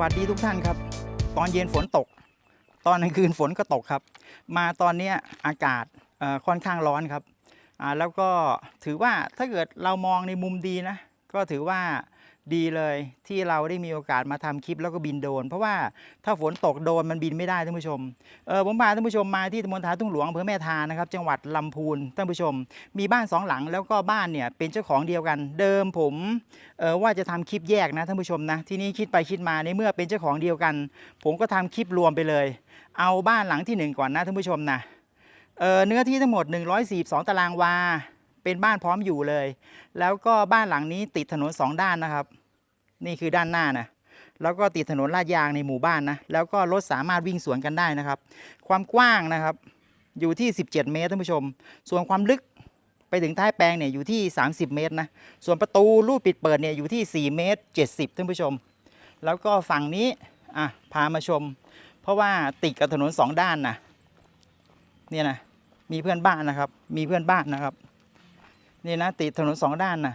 วัสดีทุกท่านครับ ตอนเย็นฝนตก ตอนกลางคืนฝนก็ตกครับ มาตอนนี้อากาศค่อนข้างร้อนครับแล้วก็ถือว่าถ้าเกิดเรามองในมุมดีนะ ก็ถือว่า ดีเลยที่เราได้มีโอกาสมาทำคลิปแล้วก็บินโดน เพราะว่าถ้าฝนตกโดนมันบินไม่ได้ท่านผู้ชมเออผมพาท่านผู้ชมมาที่ตำบลทาทุ่งหลวงอำเภอแม่ทานะครับจังหวัดลำพูนท่านผู้ชม มีบ้านสองหลังแล้วก็บ้านเนี่ยเป็นเจ้าของเดียวกัน เดิมผมเออว่าจะทำคลิปแยกนะท่านผู้ชมนะทีนี้คิดไปคิดมาในเมื่อเป็นเจ้าของเดียวกัน ผมก็ทำคลิปรวมไปเลย เอาบ้านหลังที่หนึ่งก่อนนะท่านผู้ชมนะเออเนื้อที่ทั้งหมด 142 ตารางวา เป็นบ้านพร้อมอยู่เลย แล้วก็บ้านหลังนี้ติดถนนสองด้านนะครับ นี่คือด้านหน้านะแล้วก็ติดถนนลาดยางในหมู่บ้านนะ แล้วก็รถสามารถวิ่งสวนกันได้นะครับ ความกว้างนะครับ อยู่ที่ 17 เมตรท่านผู้ชม ส่วนความลึกไปถึงท้ายแปลงเนี่ยอยู่ที่ 30 เมตรนะ ส่วนประตูรูดปิดเปิดเนี่ยอยู่ที่ 4 เมตร 70ท่านผู้ชม แล้วก็ฝั่งนี้อะพามาชม เพราะว่าติดกับถนนสองด้านนะเนี่ยนะมีเพื่อนบ้านนะครับ มีเพื่อนบ้านนะครับ นี่นะติดถนนสองด้านนะ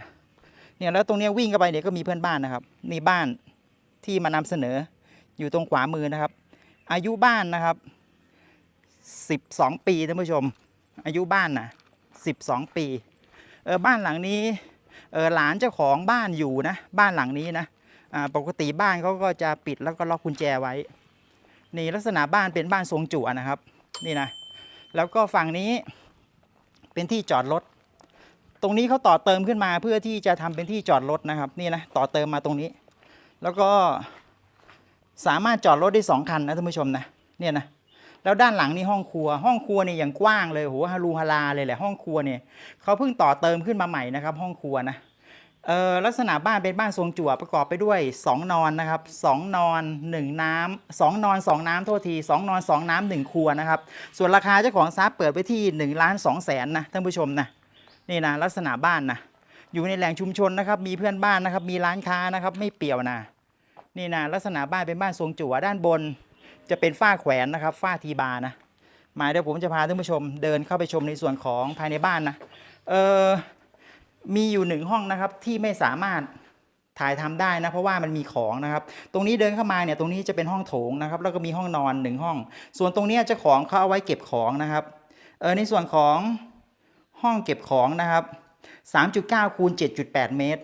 เนี่ยแล้วตรงนี้วิ่งเข้าไปเนี่ยก็มีเพื่อนบ้านนะครับนี่บ้านที่มานำเสนออยู่ตรงขวามือนะครับ อายุบ้านนะครับ 12 ปีท่านผู้ชม อายุบ้านนะ12 ปีเออบ้านหลังนี้เออหลานเจ้าของบ้านอยู่นะบ้านหลังนี้นะอ่าปกติบ้านเขาก็จะปิดแล้วก็ล็อกกุญแจไว้ นี่ลักษณะบ้านเป็นบ้านทรงจั่วนะครับ นี่นะแล้วก็ฝั่งนี้เป็นที่จอดรถ ตรงนี้เขาต่อเติมขึ้นมาเพื่อที่จะทำเป็นที่จอดรถนะครับ นี่นะต่อเติมมาตรงนี้ แล้วก็สามารถจอดรถได้สองคันนะท่านผู้ชมนะเนี่ยนะแล้วด้านหลังนี่ห้องครัว ห้องครัวเนี่ยอย่างกว้างเลยโหฮารูฮาราเลยแหละห้องครัวเนี่ยเขาเพิ่งต่อเติมขึ้นมาใหม่นะครับ ห้องครัวนะเออลักษณะบ้านเป็นบ้านทรงจั่วประกอบไปด้วย 2 นอนนะครับ2นอน 1 น้ำ2นอน 2 น้ำโทษที 2 นอน 2 น้ำ1ครัวนะครับ ส่วนราคาเจ้าของทรัพย์เปิดไปที่1ล้าน2แสนนะท่านผู้ชมนะ นี่นะลักษณะบ้านนะอยู่ในแหล่งชุมชนนะครับ มีเพื่อนบ้านนะครับ มีร้านค้านะครับ ไม่เปี่ยวนะนี่นะลักษณะบ้านเป็นบ้านทรงจั่วด้านบน จะเป็นฝ้าแขวนนะครับฝ้าทีบาร์นะมาเดี๋ยวผมจะพาท่านผู้ชมเดินเข้าไปชมในส่วนของภายในบ้านนะเออมีอยู่หนึ่งห้องนะครับที่ไม่สามารถถ่ายทำได้นะเพราะว่ามันมีของนะครับ ตรงนี้เดินเข้ามาเนี่ยตรงนี้จะเป็นห้องโถงนะครับ แล้วก็มีห้องนอนหนึ่งห้อง ส่วนตรงนี้เจ้าของเขาเอาไว้เก็บของนะครับเออในส่วนของ ห้องเก็บของนะครับ 3.9คูณ7.8 เมตร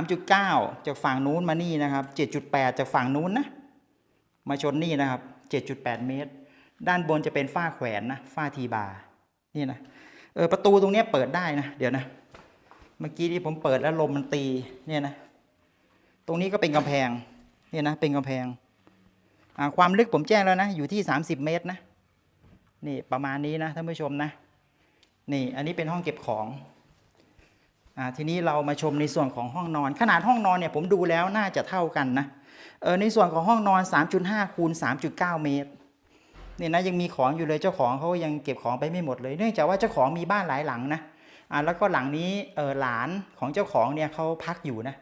3.9 จากฝั่งนู้นมานี่นะครับ 7.8 จากฝั่งนู้นนะ มาชนนี่นะครับ 7.8 เมตร ด้านบนจะเป็นฝ้าแขวนนะ ฝ้าทีบาร์นี่นะ เออประตูตรงนี้เปิดได้นะ เดี๋ยวนะ เมื่อกี้ที่ผมเปิดแล้วลมมันตีเนี่ยนะ ตรงนี้ก็เป็นกำแพง เนี่ยนะ เป็นกำแพง ความลึกผมแจ้งแล้วนะ อยู่ที่ 30 เมตรนะ นี่ประมาณนี้นะท่านผู้ชมนะ นี่อันนี้เป็นห้องเก็บของอ่าทีนี้เรามาชมในส่วนของห้องนอน ขนาดห้องนอนเนี่ยผมดูแล้วน่าจะเท่ากันนะเออในส่วนของห้องนอน 3.5คูณ3.9 เมตรเนี่ยนะยังมีของอยู่เลยเจ้าของเขายังเก็บของไปไม่หมดเลยเนื่องจากว่าเจ้าของมีบ้านหลายหลังนะอ่าแล้วก็หลังนี้เออหลานของเจ้าของเนี่ยเขาพักอยู่นะ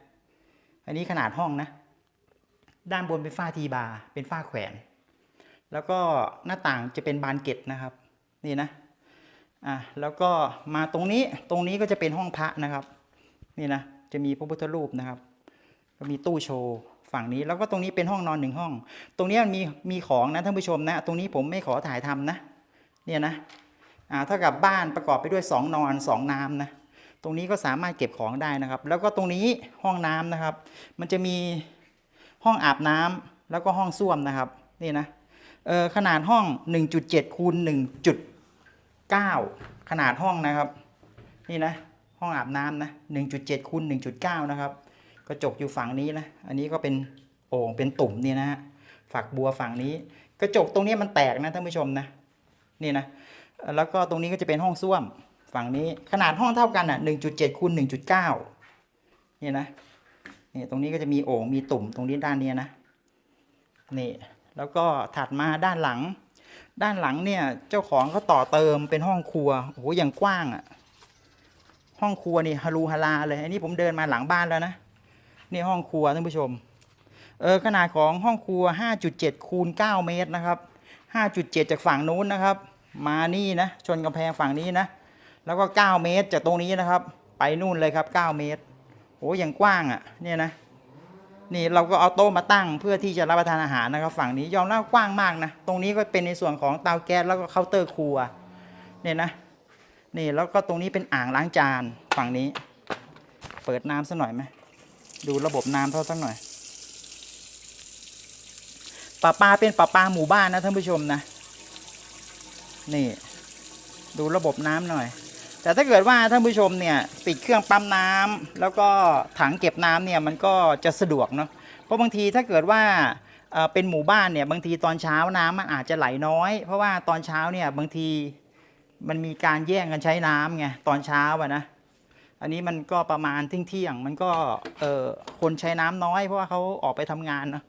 อันนี้ขนาดห้องนะ ด้านบนเป็นฝ้าทีบาร์เป็นฝ้าแขวน แล้วก็หน้าต่างจะเป็นบานเกล็ดนะครับ นี่นะ อะแล้วก็มาตรงนี้ตรงนี้ก็จะเป็นห้องพระนะครับ นี่นะจะมีพระพุทธรูปนะครับ ก็มีตู้โชว์ฝั่งนี้แล้วก็ตรงนี้เป็นห้องนอนหนึ่งห้อง ตรงนี้มันมีมีของนะท่านผู้ชมนะตรงนี้ผมไม่ขอถ่ายทำนะเนี่ยนะอ่าเท่ากับบ้านประกอบไปด้วย 2 นอน 2 น้ำนะตรงนี้ก็สามารถเก็บของได้นะครับ แล้วก็ตรงนี้ห้องน้ำนะครับ มันจะมีห้องอาบน้ำแล้วก็ห้องส้วมนะครับนี่นะเออขนาดห้อง 1.7คูณ 1.9 ขนาดห้องนะครับ นี่นะ ห้องอาบน้ำนะ 1.7คูณ1.9 นะครับ กระจกอยู่ฝั่งนี้นะ อันนี้ก็เป็นโอ่งเป็นตุ่มนี่นะฮะฝักบัวฝั่งนี้ กระจกตรงนี้มันแตกนะท่านผู้ชมนะ นี่นะ แล้วก็ตรงนี้ก็จะเป็นห้องส้วมฝั่งนี้ ขนาดห้องเท่ากันอะ 1.7คูณ1.9 นี่นะ นี่ตรงนี้ก็จะมีโอ่งมีตุ่มตรงนี้ด้านนี้นะ นี่ แล้วก็ถัดมาด้านหลัง ด้านหลังเนี่ยเจ้าของเขาต่อเติมเป็นห้องครัวโอ้โหอย่างกว้างอะ ห้องครัวนี่ฮารูฮาราเลยอันนี้ผมเดินมาหลังบ้านแล้วนะนี่ห้องครัวท่านผู้ชมเออขนาดของห้องครัว 5.7 คูณ 9 เมตรนะครับ 5.7 จากฝั่งนู้นนะครับ มานี่นะชนกำแพงฝั่งนี้นะ แล้วก็ 9 เมตรจากตรงนี้นะครับ ไปนู่นเลยครับ 9 เมตรโอ้อย่างกว้างอะ่ะเนี่ยนะ นี่เราก็เอาโต๊ะมาตั้งเพื่อที่จะรับประทานอาหารนะครับฝั่งนี้ยอมรับว่ากว้างมากนะตรงนี้ก็เป็นในส่วนของเตาแก๊สแล้วก็เคาน์เตอร์ครัวเนี่ยนะนี่แล้วก็ตรงนี้เป็นอ่างล้างจานฝั่งนี้ เปิดน้ำสักหน่อยไหมดูระบบน้ำเท่าสักหน่อยปลาปลาเป็นปลาปลาหมู่บ้านนะท่านผู้ชมนะนี่ ดูระบบน้ำหน่อย แต่ถ้าเกิดว่าท่านผู้ชมเนี่ยปิดเครื่องปั๊มน้ำแล้วก็ถังเก็บน้ำเนี่ยมันก็จะสะดวกเนาะเพราะบางทีถ้าเกิดว่าเป็นหมู่บ้านเนี่ยบางทีตอนเช้าน้ำมันอาจจะไหลน้อย เพราะว่าตอนเช้าเนี่ยบางทีมันมีการแย่งกันใช้น้ำไงตอนเช้าอะนะอันนี้มันก็ประมาณที่ยงเที่ยงมันก็เออคนใช้น้ำน้อยเพราะว่าเขาออกไปทำงานเนาะ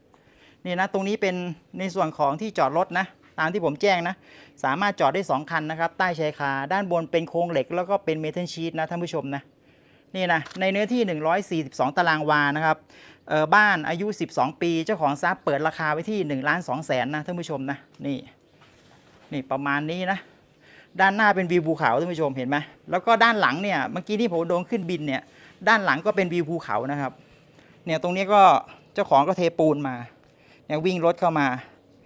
นี่นะตรงนี้เป็นในส่วนของที่จอดรถนะ ตามที่ผมแจ้งนะ สามารถจอดได้ 2 คันนะครับ ใต้ชายคา ด้านบนเป็นโครงเหล็ก แล้วก็เป็นเมทัลชีตนะท่านผู้ชมนะ นี่นะ ในเนื้อที่ 142 ตารางวานะครับเออบ้านอายุ 12 ปี เจ้าของทรัพย์เปิดราคาไว้ที่1ล้าน2แสนนะท่านผู้ชมนะ นี่ นี่ประมาณนี้นะ ด้านหน้าเป็นวิวภูเขาท่านผู้ชมเห็นไหมแล้วก็ด้านหลังเนี่ย เมื่อกี้ที่ผมโดนขึ้นบินเนี่ย ด้านหลังก็เป็นวิวภูเขานะครับ เนี่ยตรงนี้ก็เจ้าของก็เทปูนมา เนี่ยวิ่งรถเข้ามา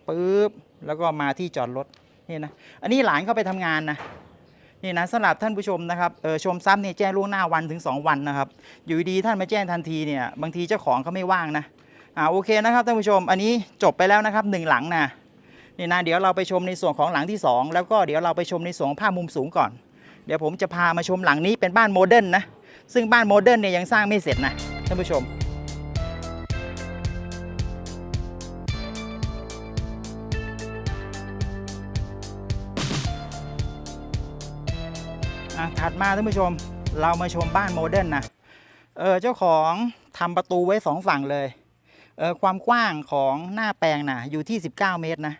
ปุ๊บ แล้วก็มาที่จอดรถนี่นะอันนี้หลานเข้าไปทำงานนะนี่นะสำหรับท่านผู้ชมนะครับเออชมซ้ำเนี่ยแจ้งล่วงหน้าวันถึง 2 วันนะครับ อยู่ดีๆท่านมาแจ้งทันทีเนี่ยบางทีเจ้าของเขาไม่ว่างนะอ่าโอเคนะครับท่านผู้ชมอันนี้จบไปแล้วนะครับหนึ่งหลังนะนี่นะเดี๋ยวเราไปชมในส่วนของหลังที่ 2 แล้วก็เดี๋ยวเราไปชมในส่วนภาพมุมสูงก่อน เดี๋ยวผมจะพามาชมหลังนี้เป็นบ้านโมเดิร์นนะซึ่งบ้านโมเดิร์นเนี่ยยังสร้างไม่เสร็จนะท่านผู้ชม อะถัดมาท่านผู้ชมเรามาชมบ้านโมเดิร์นนะเออเจ้าของทำประตูไว้สองฝั่งเลยเออความกว้างของหน้าแปลงนะอยู่ที่ 19 เมตรนะ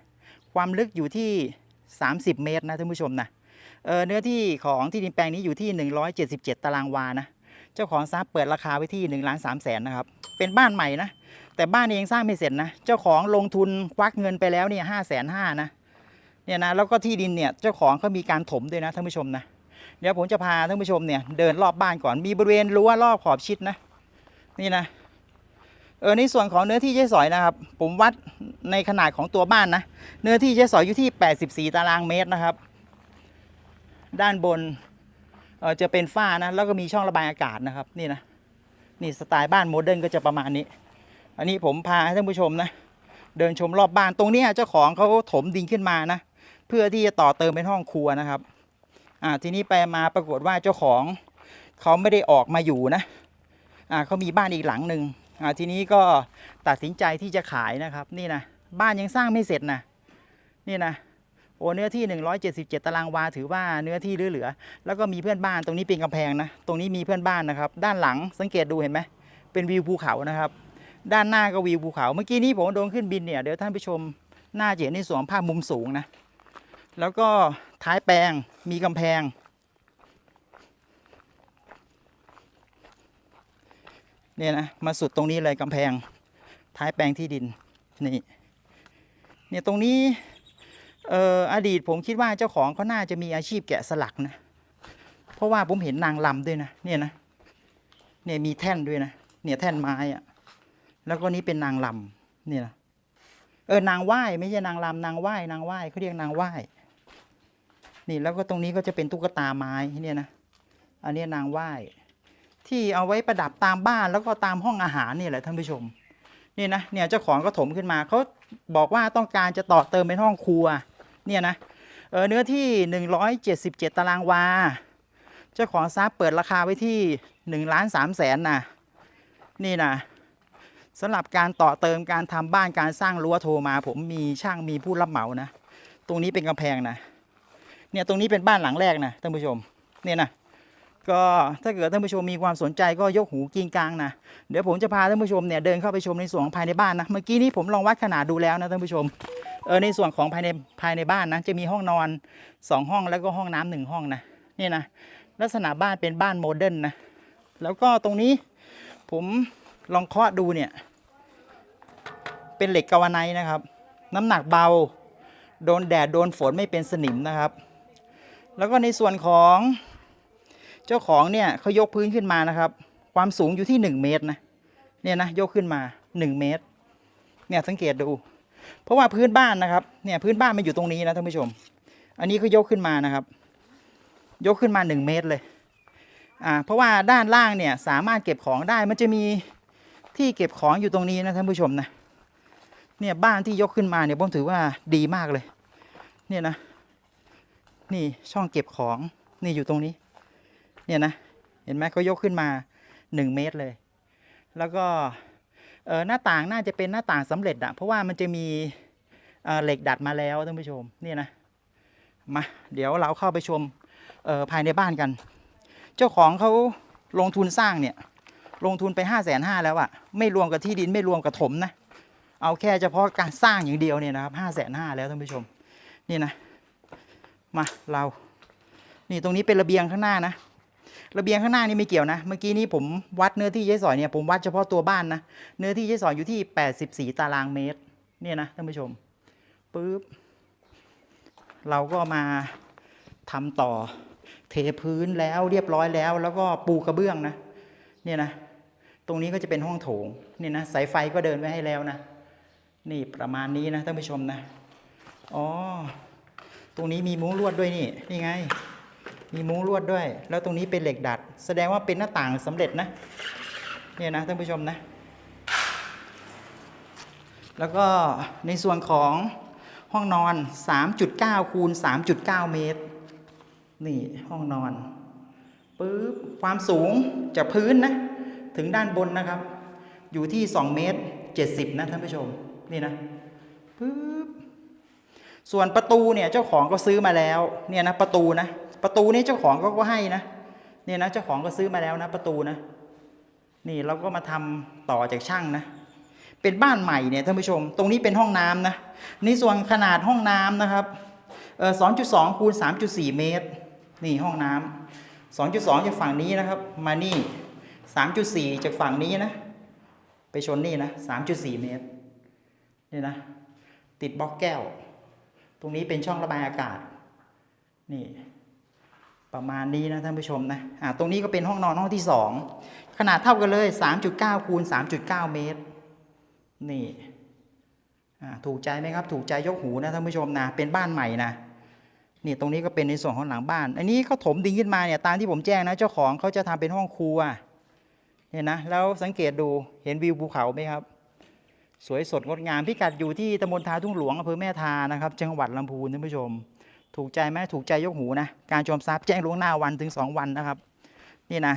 ความลึกอยู่ที่ 30 เมตรนะท่านผู้ชมนะเออเนื้อที่ของที่ดินแปลงนี้อยู่ที่ 177 ตารางวานะเจ้าของทรัพย์เปิดราคาไว้ที่1ล้าน3แสนนะครับเป็นบ้านใหม่นะแต่บ้านนี้ยังสร้างไม่เสร็จนะเจ้าของลงทุนควักเงินไปแล้วเนี่ยห้าแสนห้านะเนี่ยนะแล้วก็ที่ดินเนี่ยเจ้าของเขามีการถมด้วยนะท่านผู้ชมนะ เดี๋ยวผมจะพาท่านผู้ชมเนี่ยเดินรอบบ้านก่อนมีบริเวณรั้วรอบขอบชิดนะ นี่นะเออในส่วนของเนื้อที่ใช้สอยนะครับ ผมวัดในขนาดของตัวบ้านนะ เนื้อที่ใช้สอยอยู่ที่ 84 ตารางเมตรนะครับ ด้านบนเออจะเป็นฝ้านะแล้วก็มีช่องระบายอากาศนะครับนี่นะนี่สไตล์บ้านโมเดิร์นก็จะประมาณนี้ อันนี้ผมพาให้ท่านผู้ชมนะเดินชมรอบบ้านตรงนี้เจ้าของเขาถมดินขึ้นมานะ เพื่อที่จะต่อเติมเป็นห้องครัวนะครับ อ่าทีนี้ไปมาปรากฏว่าเจ้าของเขาไม่ได้ออกมาอยู่นะอ่าเขามีบ้านอีกหลังหนึ่งอ่าทีนี้ก็ตัดสินใจที่จะขายนะครับนี่นะบ้านยังสร้างไม่เสร็จนะนี่นะโอ้เนื้อที่ 177 ตารางวาถือว่าเนื้อที่เหลือๆแล้วก็มีเพื่อนบ้านตรงนี้เป็นกำแพงนะตรงนี้มีเพื่อนบ้านนะครับ ด้านหลังสังเกตดูเห็นไหมเป็นวิวภูเขานะครับ ด้านหน้าก็วิวภูเขา เมื่อกี้นี้ผมโดนขึ้นบินเนี่ยเดี๋ยวท่านผู้ชมน่าจะเห็นในส่วนภาพมุมสูงนะ แล้วก็ท้ายแปลงมีกำแพง เนี่ยนะ มาสุดตรงนี้เลยกำแพง ท้ายแปลงที่ดิน นี่ เนี่ยตรงนี้ เอ่ออดีตผมคิดว่าเจ้าของเขาน่าจะมีอาชีพแกะสลักนะ เพราะว่าผมเห็นนางลำด้วยนะ เนี่ยนะ เนี่ยมีแท่นด้วยนะ เนี่ยแท่นไม้อะแล้วก็นี้เป็นนางลำเนี่ยนะเออนางไหว้ไม่ใช่นางลำนางไหว้นางไหว้เขาเรียกนางไหว้ นี่แล้วก็ตรงนี้ก็จะเป็นตุ๊กตาไม้เนี่ยนะอันนี้นางไหว้ที่เอาไว้ประดับตามบ้านแล้วก็ตามห้องอาหารนี่แหละท่านผู้ชมนี่นะเนี่ยเจ้าของก็ถมขึ้นมาเขาบอกว่าต้องการจะต่อเติมเป็นห้องครัวเนี่ยนะเออเนื้อที่ 177 ตารางวา เจ้าของทรัพย์เปิดราคาไว้ที่1ล้าน3แสนนะนี่นะสำหรับการต่อเติมการทำบ้านการสร้างรั้วโทรมา ผมมีช่างมีผู้รับเหมานะ ตรงนี้เป็นกำแพงนะ เนี่ยตรงนี้เป็นบ้านหลังแรกนะท่านผู้ชมเนี่ยนะก็ถ้าเกิดท่านผู้ชมมีความสนใจก็ยกหูกินกลางนะเดี๋ยวผมจะพาท่านผู้ชมเนี่ยเดินเข้าไปชมในส่วนของภายในบ้านนะเมื่อกี้นี้ผมลองวัดขนาดดูแล้วนะท่านผู้ชมเออในส่วนของภายในภายในบ้านนะจะมีห้องนอนสองห้องแล้วก็ห้องน้ำหนึ่งห้องนะนี่นะลักษณะบ้านเป็นบ้านโมเดิร์นนะแล้วก็ตรงนี้ผมลองเคาะดูเนี่ยเป็นเหล็กกาวไนนะครับ น้ำหนักเบา โดนแดดโดนฝนไม่เป็นสนิมนะครับ แล้วก็ในส่วนของเจ้าของเนี่ยเขายกพื้นขึ้นมานะครับ ความสูงอยู่ที่ 1 เมตรนะเนี่ยนะยกขึ้นมา 1 เมตร เนี่ยสังเกตดู เพราะว่าพื้นบ้านนะครับเนี่ยพื้นบ้านมันอยู่ตรงนี้นะท่านผู้ชม อันนี้ก็ยกขึ้นมานะครับ ยกขึ้นมา 1 เมตรเลยอ่าเพราะว่าด้านล่างเนี่ยสามารถเก็บของได้มันจะมีที่เก็บของอยู่ตรงนี้นะท่านผู้ชมนะเนี่ยบ้านที่ยกขึ้นมาเนี่ยผมถือว่าดีมากเลย เนี่ยนะ นี่ช่องเก็บของนี่อยู่ตรงนี้ เนี่ยนะ เห็นไหมเขายกขึ้นมา 1 เมตรเลย แล้วก็เออหน้าต่างน่าจะเป็นหน้าต่างสำเร็จอะเพราะว่ามันจะมีเเหล็กดัดมาแล้วท่านผู้ชมนี่นะมาเดี๋ยวเราเข้าไปชมภายในบ้านกัน เจ้าของเขาลงทุนสร้างเนี่ยลงทุนไป5้าแสนห้าแล้วอะไม่รวมกับที่ดินไม่รวมกับถมนะ เอาแค่เฉพาะการสร้างอย่างเดียวเนี่ยนะครับห้าแสนห้าแล้วท่านผู้ชม นี่นะ มาเรา นี่ตรงนี้เป็นระเบียงข้างหน้านะ ระเบียงข้างหน้านี่ไม่เกี่ยวนะ เมื่อกี้นี้ผมวัดเนื้อที่ยายสอยเนี่ยผมวัดเฉพาะตัวบ้านนะ เนื้อที่ยายสอยอยู่ที่ 84 ตารางเมตร เนี่ยนะท่านผู้ชมปึ๊บ เราก็มาทำต่อเทพื้นแล้วเรียบร้อยแล้ว แล้วก็ปูกระเบื้องนะ เนี่ยนะ ตรงนี้ก็จะเป็นห้องโถงเนี่ยนะสายไฟก็เดินไว้ให้แล้วนะ นี่ประมาณนี้นะท่านผู้ชมนะ อ๋อ ตรงนี้มีมุ้งลวดด้วยนี่นี่ไง มีมุ้งลวดด้วย แล้วตรงนี้เป็นเหล็กดัด แสดงว่าเป็นหน้าต่างสำเร็จนะเนี่ยนะท่านผู้ชมนะ แล้วก็ในส่วนของห้องนอน 3.9คูณ3.9 เมตร นี่ห้องนอนปึ๊บความสูงจากพื้นนะ ถึงด้านบนนะครับ อยู่ที่ 2 เมตร 70 นะท่านผู้ชม นี่นะปึ๊บ ส่วนประตูเนี่ยเจ้าของก็ซื้อมาแล้วเนี่ยนะประตูนะประตูนี่เจ้าของก็ก็ให้นะเนี่ยนะเจ้าของก็ซื้อมาแล้วนะประตูนะ นี่เราก็มาทำต่อจากช่างนะ เป็นบ้านใหม่เนี่ยท่านผู้ชม ตรงนี้เป็นห้องน้ำนะนี่ส่วนขนาดห้องน้ำนะครับเออ2.2คูณ3.4เมตร นี่ห้องน้ำ2.2จากฝั่งนี้นะครับ มานี่3.4จากฝั่งนี้นะ ไปชนนี่นะ3.4เมตรนี่นะ ติดบล็อกแก้ว รงนี้เป็นช่องระบายอากาศ นี่ ประมาณนี้นะท่านผู้ชมนะอ่าตรงนี้ก็เป็นห้องนอนห้องที่สองขนาดเท่ากันเลย 3.9คูณ3.9 เมตร นี่อ่าถูกใจไหมครับ ถูกใจยกหูนะท่านผู้ชมนะ เป็นบ้านใหม่นะนี่ตรงนี้ก็เป็นในส่วนของหลังบ้าน อันนี้ก็ถมดินขึ้นมาเนี่ยตามที่ผมแจ้งนะ เจ้าของเขาจะทำเป็นห้องครัว เนี่ยนะ แล้วสังเกตดูเห็นวิวภูเขาไหมครับ สวยสดงดงามพิกัดอยู่ที่ตำบลทาทุ่งหลวงอำเภอแม่ทานะครับจังหวัดลำพูนท่านผู้ชม ถูกใจไหมถูกใจยกหูนะการชมทรัพย์แจ้งล่วงหน้าวันถึง 2 วันนะครับ นี่นะ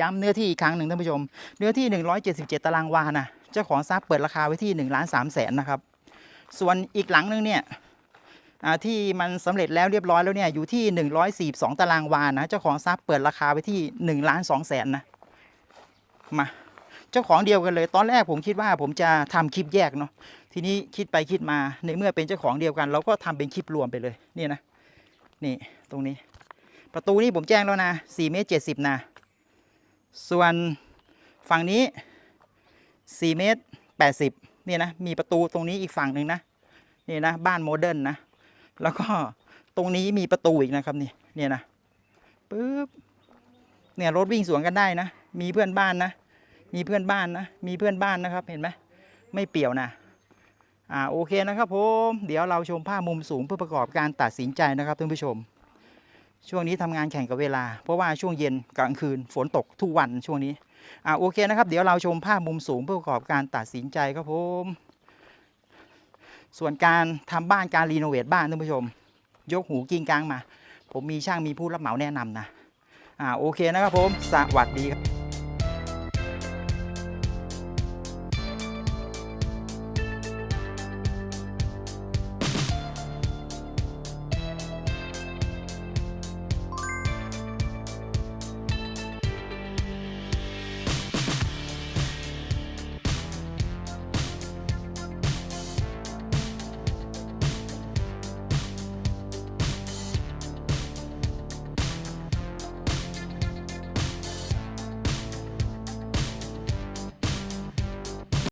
ย้ำเนื้อที่อีกครั้งหนึ่งท่านผู้ชม เนื้อที่ 177 ตารางวานะเจ้าของทรัพย์เปิดราคาไว้ที่1ล้าน3แสนนะครับส่วนอีกหลังหนึงเนี่ยที่มันสำเร็จแล้วเรียบร้อยแล้วเนี่ยอยู่ที่ 142 ตารางวานะเจ้าของทรัพย์เปิดราคาไว้ที่1ล้าน2แสนนะมา เจ้าของเดียวกันเลย ตอนแรกผมคิดว่าผมจะทำคลิปแยกเนาะทีนี้คิดไปคิดมาในเมื่อเป็นเจ้าของเดียวกัน เราก็ทำเป็นคลิปรวมไปเลยนี่นะนี่ตรงนี้ ประตูนี้ผมแจ้งแล้วนะ4เมตร70 นะ ส่วนฝั่งนี้4เมตร80นี่นะมีประตูตรงนี้อีกฝั่งหนึ่งนะนี่นะบ้านโมเดิร์นนะแล้วก็ตรงนี้มีประตูอีกนะครับนี่เนี่ยนะปึ๊บเนี่ยรถวิ่งสวนกันได้นะ มีเพื่อนบ้านนะ มีเพื่อนบ้านนะ มีเพื่อนบ้านนะครับ เห็นไหมไม่เปี่ยวนะ อ่า โอเคนะครับผม เดี๋ยวเราชมภาพมุมสูงเพื่อประกอบการตัดสินใจนะครับท่านผู้ชม ช่วงนี้ทำงานแข่งกับเวลา เพราะว่าช่วงเย็นกลางคืนฝนตกทุกวันช่วงนี้ อ่า โอเคนะครับ เดี๋ยวเราชมภาพมุมสูงเพื่อประกอบการตัดสินใจครับผม ส่วนการทำบ้านการรีโนเวทบ้านท่านผู้ชม ยกหูกิ้งกลางมา ผมมีช่างมีผู้รับเหมาแนะนำนะ อ่า โอเคนะครับผม สวัสดีครับ